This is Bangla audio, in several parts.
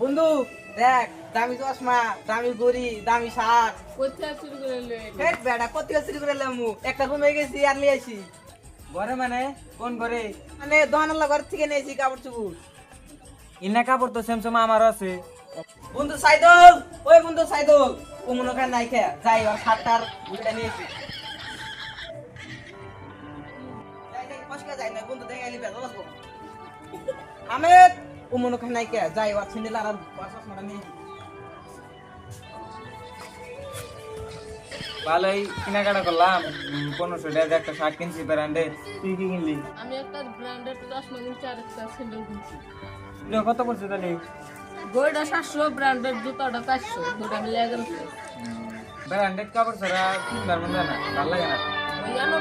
বন্ধু দেখ দামি চশমা দামি গড়ি দামি শার্ট। কোথায় শুরু করে লে বেটা কোথেকে চুরি করে এলাম একটা রুমে গেছি আর নিয়ে আসি। ঘরে মানে? কোন ঘরে? মানে দোকানাল্লা ঘর থেকে নিয়েছি কাপড় চুপুর ইনা কাপড় তো স্যামসং আমার আছে। বন্ধু সাইদল ওই বন্ধু সাইদল। ও মনে করেন নাই খেয়া যাই আর সাতটার উল্টা নিয়েছি যাই, যাই, ফসকে যাই না, বন্ধু আমেদ ও মনে করেন নাই খেয়া যাই আর ছেলে আর আর চশমাটা নিয়েছি ভালোই কেনাকাটা করলাম পনেরোশো টাকা একটা শার্ট কিনছি ব্র্যান্ডের তুই কি কিনলি আমি একটা ব্র্যান্ডেড চশমা কিনছি আর একটা স্যান্ডেল কিনছি কত পড়ছে তাহলে গইটা সাতশো ব্র্যান্ডেড জুতাটা চারশো দুটা মিলে এগারোশো ব্র্যান্ডেড কাপড় ছাড়া কিনবার মন যায় না ভালো লাগে না ওই জানো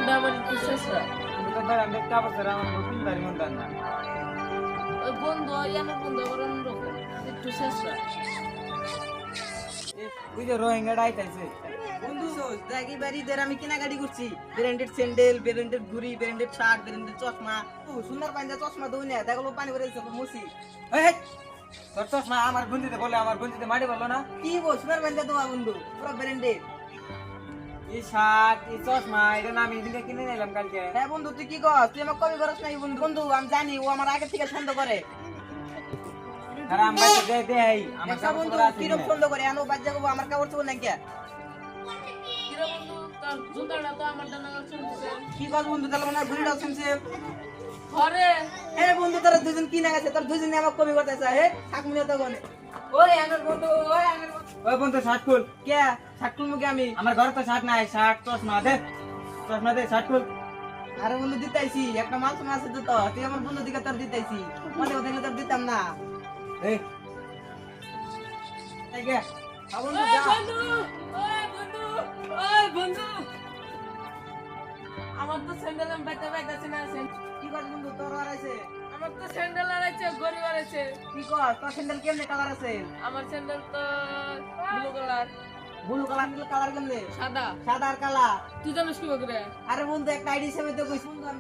ব্র্যান্ডেড কাপড় ছাড়া আমার মন যায় না ওই বন্ধু ওই জানো বন্ধু আবার অন্যরকম একটু শেষরা ওই যে রোহিঙ্গাটা আইতাইছে বন্ধু দেখ এবার আমি কেনাকাটি করছি। ব্র্যান্ডেড স্যান্ডেল ব্র্যান্ডেড ঘুড়ি ব্র্যান্ডেড শার্ট ব্র্যান্ডেড চশমা। ও সুন্দর পাঞ্জা চশমা দই না দেখল পানি ভরে দিচ্ছে মুসি। এই, এই, তোর চশমা আমার গুঞ্জিতে বলে আমার গুঞ্জিতে মাটি বলল না? কি বল সুন্দর পাঞ্জা তোমার বন্ধু পুরো ব্র্যান্ডেড। এই শার্ট এই চশমা এটা আমি এদিকে কিনে নিলাম কালকে। হ্যাঁ বন্ধু তুই কি কর তুই আমার কবি করস নাই বন্ধু। বন্ধু আমি জানি ও আমার আগে থেকে ছন্দ করে। আর আমি বাইরে দে দে এই, আমার বন্ধু করে? আনো কবো আমার কাপড় চোপড় নাই কে বন্ধু? তোর জুতাটা তো আমার ডানা চলছে কি কর বন্ধু তাহলে মনে হয় ঘুরিটাও শুনছে। ঘরে? বন্ধু তোরা দুজন কিনে গেছে তোর দুজনে আমার কবি করতেছে হে? থাক মিলে তখন। ওই আমার বন্ধু ওই আমার বন্ধু। ওই বন্ধু শার্ট খুল। কে? থাকুন মুখে আমি? আমার ঘরে তো শার্ট নাই। শার্ট চশমা দে। চশমা দে শার্ট খুল। আরে বন্ধু দিতাইছি। একটা মাল সময় আছে তো তুই আমার বন্ধু দিকে তোর দিতাইছি। মনে কথা তোর দিতাম না। এই। এই গে। আ বন্ধু বন্ধু বন্ধু আমার তো স্যান্ডেল আমি বাইতে বাইতেছি না কি কর বন্ধু তোর আর আছে আমার তো স্যান্ডেল আছে গরিব আছে কি কর? তোর স্যান্ডেল কেমনে কালার আছে? আমার স্যান্ডেল তো ব্লু কালার ব্লু কালার নিলে কালার কেমনে? সাদা। সাদা আর কালা। তুই জানিস কি বকরে? আরে বন্ধু একটা আইডি তো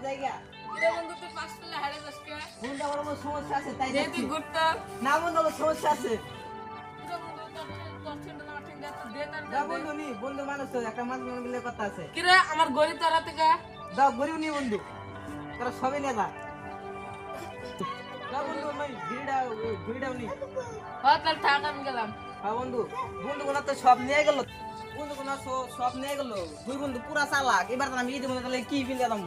জায়গা। সমস্যা আছে তাই না বন্ধু সমস্যা আছে। বন্ধু মানুষ তো একটা মানুষ মিলে কথা আছে। কিরে আমার গরিব তারা থেকে দাও গরিব নি বন্ধু। তোরা সবই নেতা যা বন্ধু আমি ভিড়টা ভিড়টাও নি হ্যাঁ তাহলে থাক আমি গেলাম হ্যাঁ বন্ধু বন্ধু তো সব নিয়ে গেল বন্ধু সব নিয়ে গেল দুই বন্ধু পুরা চালাক এবার আমি ঈদ মনে তাহলে কি ফিল দিলাম